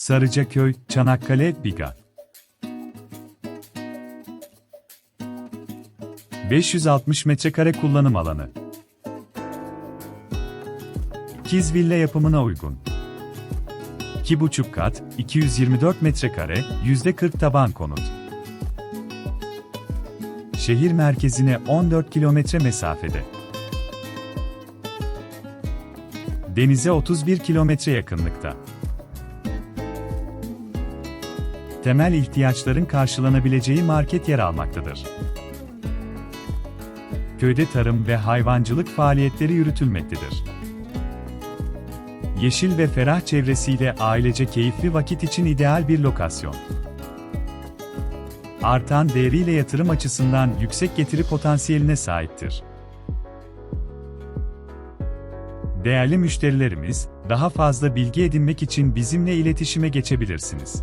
Sarıcaköy, Çanakkale, Biga. 560 metrekare kullanım alanı. İkiz villa yapımına uygun. 2,5 kat, 224 metrekare, %40 taban konut. Şehir merkezine 14 kilometre mesafede. Denize 31 kilometre yakınlıkta. Temel ihtiyaçların karşılanabileceği market yer almaktadır. Köyde tarım ve hayvancılık faaliyetleri yürütülmektedir. Yeşil ve ferah çevresiyle ailece keyifli vakit için ideal bir lokasyon. Artan değeriyle yatırım açısından yüksek getiri potansiyeline sahiptir. Değerli müşterilerimiz, daha fazla bilgi edinmek için bizimle iletişime geçebilirsiniz.